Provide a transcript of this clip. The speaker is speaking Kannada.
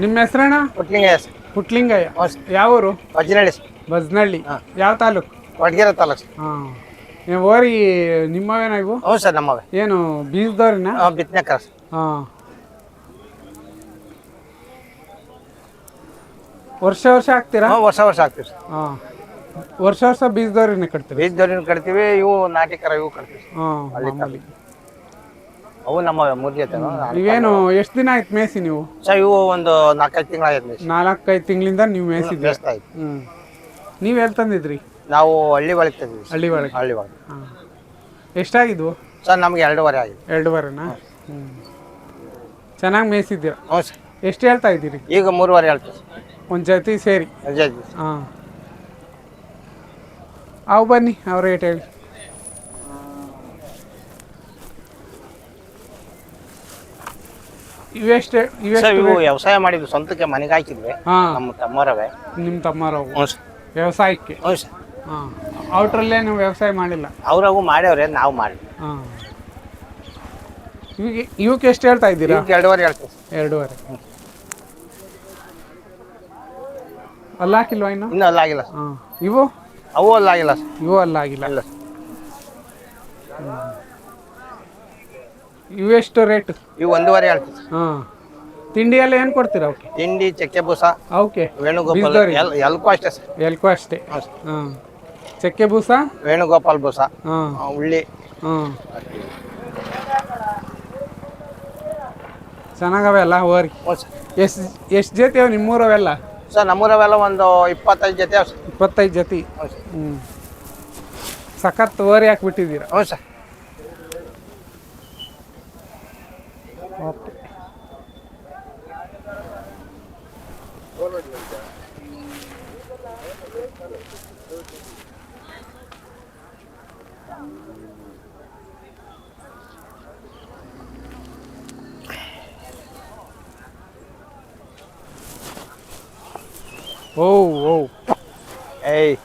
ನಿಮ್ಮ ಹೆಸರಣ್ಣ? ಕೊಟ್ಲಿಂಗಯ್ಯ ಸರ್. ಯಾವ ಊರು? ವಜ್ರನಹಳ್ಳಿ ಸರ್. ಬಜ್ನಳ್ಳಿ ಯಾವ ತಾಲೂಕು? ವಡಗೇರೆ ತಾಲೂಕು ಸರ್. ಹಾಂ. ಓರಿ ನಿಮ್ಮವೇನ ಇವು? ಹ್ಞೂ ಸರ್ ನಮ್ಮವೇ. ಏನು ಬೀಜದವ್ರಿನ ಬಿತ್ತನೆ ಬಿತ್ತನೆಕರ ಸರ್. ಹಾಂ. ವರ್ಷ ವರ್ಷ ಆಗ್ತೀರಾ ವರ್ಷ ವರ್ಷ ಆಗ್ತೀವಿ ಸರ್. ಹಾಂ. ವರ್ಷ ವರ್ಷ ಬೀಜದವ್ರಿನ ಕಟ್ತೀವಿ ಬೀಜದವ್ರಿನ ಕಟ್ತೀವಿ ಇವು ನಾಟಿಕರ ಇವು ಕಟ್ತೀವಿ ಹಾಂ ಅವು ನಮ್ಮ ಮೂರು ಜೊತೆ ನೀವೇನು ಎಷ್ಟು ದಿನ ಆಯ್ತು ಮೇಸಿ ನೀವು? ಸರ್ ಇವು ಒಂದು ನಾಲ್ಕೈದು ತಿಂಗಳಾಗೈತೆ ನಾಲ್ಕೈದು ತಿಂಗಳಿಂದ ನೀವು ಮೇಸಿದ್ರಿ ಬೇಸ್ತಾ ಇತ್ತು ಹ್ಞೂ ನೀವು ಎಲ್ಲಿ ತಂದಿದ್ರಿ? ನಾವು ಹಳ್ಳಿ ಒಳಗೆ ತಂದಿದ್ವಿ ಹಳ್ಳಿ ಒಳಗೆ. ಹಳ್ಳಿ ಒಳಗೆ. ಹಾಂ. ಎಷ್ಟಾಗಿದ್ವು? ಸರ್ ನಮಗೆ ಎರಡೂವರೆ ಆಗಿದೆ. ಎರಡುವರೆನಾ? ಹ್ಞೂ ಚೆನ್ನಾಗಿ ಮೇಯಿಸಿದ್ದೀರ? ಹ್ಞೂ ಸರ್. ಎಷ್ಟು ಹೇಳ್ತಾ ಇದ್ದೀರಿ? ಈಗ ಮೂರುವರೆ ಹೇಳ್ತೀವಿ ಒಂದು ಜೊತೆ ಸೇರಿ? ರಜೆ ಹಾಂ. ಅವು ಬನ್ನಿ ಅವ್ರ ರೇಟ್ ಹೇಳಿ. ಇವೆಷ್ಟು ಸರ್ ಇವೆಷ್ಟು ಇವು ವ್ಯವಸಾಯ ಮಾಡಿದ್ವಿ ಸ್ವಂತಕ್ಕೆ ಮನೆಗೆ ಹಾಕಿದ್ವಿ. ಹಾಂ. ನಮ್ಮ ತಮ್ಮರವೇ ನಿಮ್ಮ ತಮ್ಮರವು ಹ್ಞೂ ಸರ್. ವ್ಯವಸಾಯಕ್ಕೆ? ಹ್ಞೂ ಸರ್. ಹಾಂ. ಔಟ್ರಲ್ಲೇ ನೀವು ವ್ಯವಸಾಯ ಮಾಡಿಲ್ಲ? ಅವ್ರವು ಮಾಡ್ಯವ್ರೆ ನಾವು ಮಾಡಿ ಹಾಂ. ಇವಿಗೆ ಇವಕ್ಕೆ ಎಷ್ಟು ಹೇಳ್ತಾ ಇದ್ದೀರಾ? ಎರಡೂವರೆ ಹೇಳ್ತೀವಿ ಎರಡೂವರೆ. ಅಲ್ಲ ಹಾಕಿಲ್ವ ಇನ್ನು? ಇನ್ನೂ ಅಲ್ಲಾಗಿಲ್ಲ ಸರ್. ಹಾಂ. ಇವು? ಅವು ಅಲ್ಲಾಗಿಲ್ಲ ಸರ್. ಇವು ಅಲ್ಲ ಆಗಿಲ್ಲ. ಇಲ್ಲ ಸರ್. ಇವೆಷ್ಟು ರೇಟ್? ಇವು ಒಂದೂವರೆ ಹೇಳ್ತೀವಿ ಹಾಂ. ತಿಂಡಿ ಎಲ್ಲ ಏನು ಕೊಡ್ತೀರಾ ಓಕೆ ತಿಂಡಿ ಚಕ್ಕೆ ಬೂಸ ಓಕೆ ವೇಣುಗೋಪಾಲ್? ಎಲ್ ಎಲ್ಕೂ ಅಷ್ಟೇ ಸರ್. ಎಲ್ಕೋ ಅಷ್ಟೇ? ಸರ್ ಹಾಂ. ಚಕ್ಕೆ ಬೂಸ? ವೇಣುಗೋಪಾಲ್ ಬೂಸ ಹಾಂ. ಆ, ಉಳ್ಳಿ ಹಾಂ. ಚೆನ್ನಾಗವೆ ಅಲ್ಲ ಹೋರಿ? ಹ್ಞೂ ಸರ್. ಎಷ್ಟು ಎಷ್ಟು ಜೊತೆ ಅವು ನಿಮ್ಮೂರವೆಲ್ಲ? ಸರ್ ನಮ್ಮೂರವೆಲ್ಲ ಒಂದು ಇಪ್ಪತ್ತೈದು ಜೊತೆ ಅವ ಸರ್. ಇಪ್ಪತ್ತೈದು ಜೊತೆ? ಹ್ಞೂ ಸರ್. ಹ್ಞೂ ಸಖತ್ ಓರಿ ಹಾಕ್ಬಿಟ್ಟಿದ್ದೀರ? ಹ್ಞೂ sir. Okay Whoa, whoa. Hey.